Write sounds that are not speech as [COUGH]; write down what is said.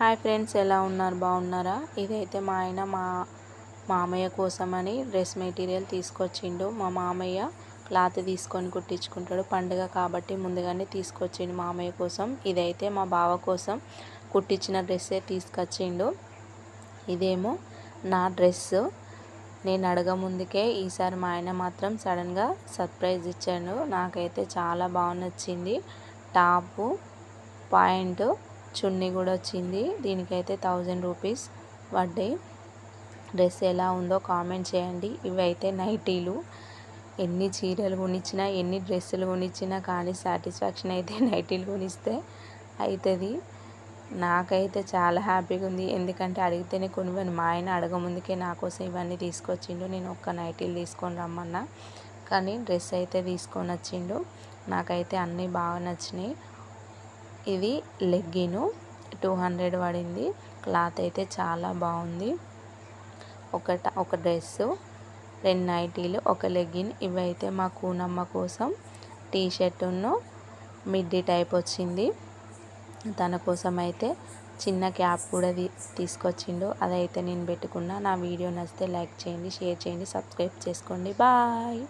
Hi friends ఎలా ఉన్నారు? బాగున్నారా? ఇదైతే మా ఆయన మా మామయ్య కోసమని డ్రెస్ మెటీరియల్ తీసుకొచ్చిండు. మా మామయ్య క్లాత్ తీసుకొని కుట్టించుకుంటాడు. పండుగ కాబట్టి ముందుగానే తీసుకొచ్చిండు మామయ్య కోసం. ఇదైతే మా బావ కోసం కుట్టించిన డ్రెస్సే తీసుకొచ్చిండు. ఇదేమో నా డ్రెస్ నేను అడగముందుకే ఈసారి మా ఆయన మాత్రం సడన్గా సర్ప్రైజ్ ఇచ్చాడు. నాకైతే చాలా బాగా నచ్చింది. టాపు పాయింట్ చున్నీ కూడా వచ్చింది. దీనికైతే థౌజండ్ రూపీస్ పడ్డాయి. డ్రెస్ ఎలా ఉందో కామెంట్ చేయండి. ఇవైతే నైటీలు. ఎన్ని చీరలు కొనిచ్చినా ఎన్ని డ్రెస్సులు కొనిచ్చినా కానీ సాటిస్ఫాక్షన్ అయితే [LAUGHS] నైటీలు కొనిస్తే అవుతుంది నాకైతే చాలా హ్యాపీగా ఉంది. ఎందుకంటే అడిగితేనే కొనివ్వను. మా ఆయన అడగముందుకే నా కోసం ఇవన్నీ తీసుకొచ్చిండు. నేను ఒక్క నైటీలు తీసుకొని రమ్మన్నా. కానీ డ్రెస్ అయితే తీసుకొని వచ్చిండు. నాకైతే అన్నీ బాగా నచ్చినాయి. ఇది లెగ్గిను. టూ హండ్రెడ్ పడింది. క్లాత్ అయితే చాలా బాగుంది. ఒక ఒక డ్రెస్సు రెండు నైటీలు ఒక లెగ్గిన్. ఇవైతే మా కూనమ్మ కోసం టీ షర్టును మిడ్డీ టైప్ వచ్చింది. తన కోసం అయితే చిన్న క్యాప్ కూడా తీసుకొచ్చిండు. అదైతే నేను పెట్టుకున్నా. నా వీడియో నచ్చితే లైక్ చేయండి షేర్ చేయండి సబ్స్క్రైబ్ చేసుకోండి. బాయ్!